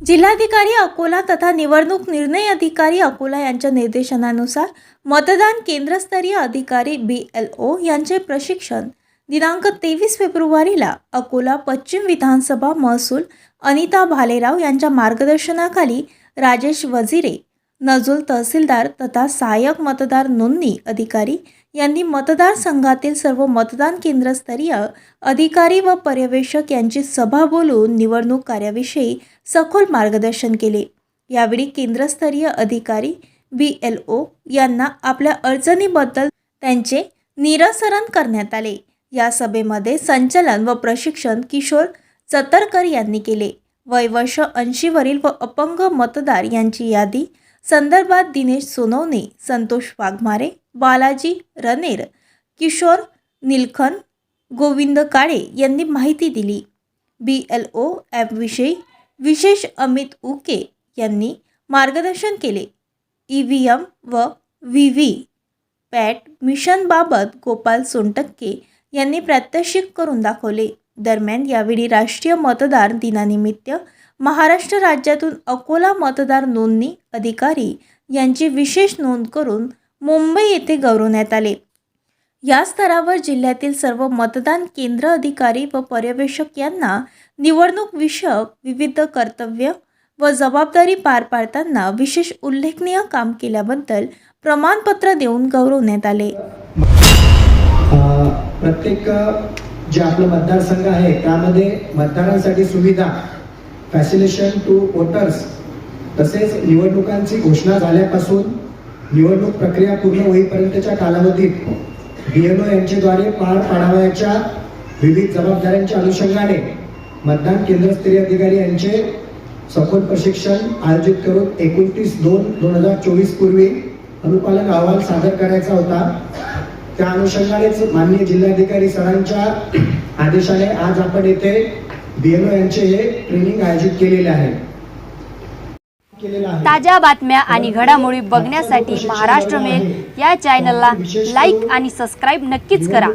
जिल्हाधिकारी अकोला तथा निवडणूक निर्णय अधिकारी अकोला यांच्या निर्देशनानुसार मतदान केंद्रस्तरीय अधिकारी बी एल ओ यांचे प्रशिक्षण दिनांक तेवीस फेब्रुवारीला अकोला पश्चिम विधानसभा महसूल अनिता भालेराव यांच्या मार्गदर्शनाखाली राजेश वझिरे नजुल तहसीलदार तथा सहाय्यक मतदार नोंदणी अधिकारी यांनी मतदारसंघातील सर्व मतदान केंद्रस्तरीय अधिकारी व पर्यवेक्षक यांची सभा बोलून निवडणूक कार्याविषयी सखोल मार्गदर्शन केले. यावेळी केंद्रस्तरीय अधिकारी बी एल ओ यांना आपल्या अडचणीबद्दल त्यांचे निरसरण करण्यात आले. या सभेमध्ये संचलन व प्रशिक्षण किशोर चतरकर यांनी केले. वय वर्ष ऐंशीवरील व अपंग मतदार यांची यादी संदर्भात दिनेश सोनवणे संतोष वाघमारे बालाजी रनेर किशोर निलखन गोविंद काळे यांनी माहिती दिली. बी एल ओ ॲपविषयी विशेष अमित उके यांनी मार्गदर्शन केले. ई व्ही एम व व्ही व्ही पॅट मिशनबाबत गोपाल सोनटक्के यांनी प्रात्यक्षिक करून दाखवले. दरम्यान यावेळी राष्ट्रीय मतदार दिनानिमित्त महाराष्ट्र राज्यातून अकोला मतदार नोंदणी अधिकारी यांची विशेष नोंद करून मुंबई येथे गौरवण्यात आले. या स्तरावर जिल्ह्यातील सर्व मतदान केंद्र अधिकारी व पर्यवेक्षक यांना निवडणूक विषयक विविध कर्तव्य व जबाबदारी पार पाडताना विशेष उल्लेखनीय काम केल्याबद्दल प्रमाणपत्र देऊन गौरवण्यात आले. प्रत्येक जे आपलं मतदारसंघ आहे त्यामध्ये मतदारांसाठी सुविधा फॅसिलेशन टू वोटर्स तसेच निवडणुकांची घोषणा झाल्यापासून निवडणूक प्रक्रिया पूर्ण होईपर्यंतच्या कालावधीत बी एम ओ यांच्याद्वारे पार पाडावयाच्या विविध जबाबदाऱ्यांच्या अनुषंगाने मतदान केंद्रस्तरीय अधिकारी यांचे सखोल प्रशिक्षण आयोजित करून एकोणतीस दोन दोन हजार चोवीस पूर्वी अनुपालन अहवाल सादर करायचा होता. त्या अनुषंगानेच माननीय जिल्हाधिकारी सरांच्या आदेशाने आज आपण येथे बीएलओ यांचे हे ट्रेनिंग आयोजित केलेले आहे केलेलं आहे. ताज्या बातम्या आणि घडामोडी बघण्यासाठी महाराष्ट्र मेल या चॅनलला लाईक आणि सबस्क्राईब नक्कीच करा